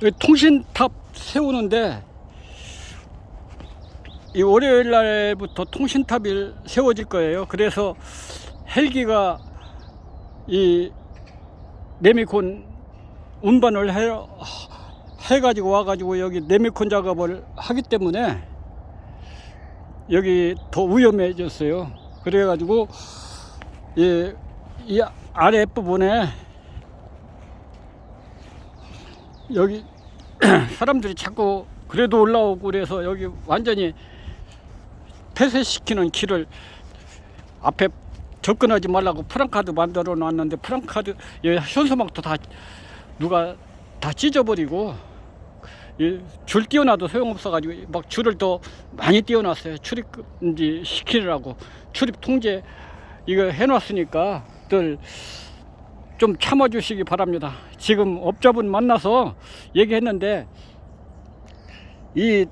이 통신탑 세우는데 이 월요일 날부터 통신탑이 세워질 거예요. 그래서 헬기가 이 네미콘 운반을 해, 해가지고 와가지고 여기 네미콘 작업을 하기 때문에 여기 더 위험해졌어요. 그래가지고 이, 이 아래 부분에 여기 사람들이 자꾸 그래도 올라오고 그래서 여기 완전히 폐쇄시키는 길을 앞에 접근하지 말라고 프랑카드 만들어 놨는데 프랑카드 예, 현수막도 다 누가 다 찢어버리고 예, 줄 띄워놔도 소용없어가지고 막 줄을 더 많이 띄워놨어요. 출입 이제 시키느라고. 출입 통제 이거 해놨으니까 들 좀 참아주시기 바랍니다. 지금 업자분 만나서 얘기했는데 이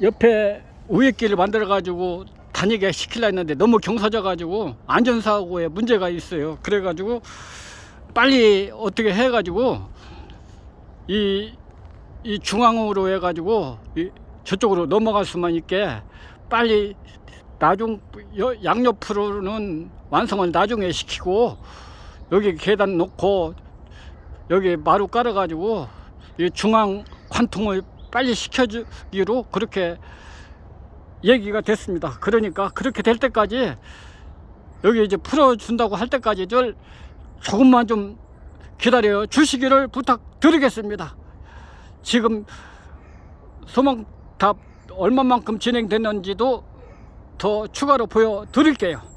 옆에 우회길을 만들어 가지고 다니게 시키려 했는데 너무 경사져 가지고 안전사고에 문제가 있어요. 그래 가지고 빨리 어떻게 해 가지고 이, 이 중앙으로 해 가지고 저쪽으로 넘어갈 수만 있게 빨리 나중 여- 양옆으로는 완성을 나중에 시키고 여기 계단 놓고 여기 마루 깔아 가지고 이 중앙 관통을 빨리 시켜주기로 그렇게 얘기가 됐습니다. 그러니까 그렇게 될 때까지 여기 이제 풀어준다고 할 때까지 좀 조금만 좀 기다려 주시기를 부탁드리겠습니다. 지금 소망탑 얼마만큼 진행됐는지도 더 추가로 보여드릴게요.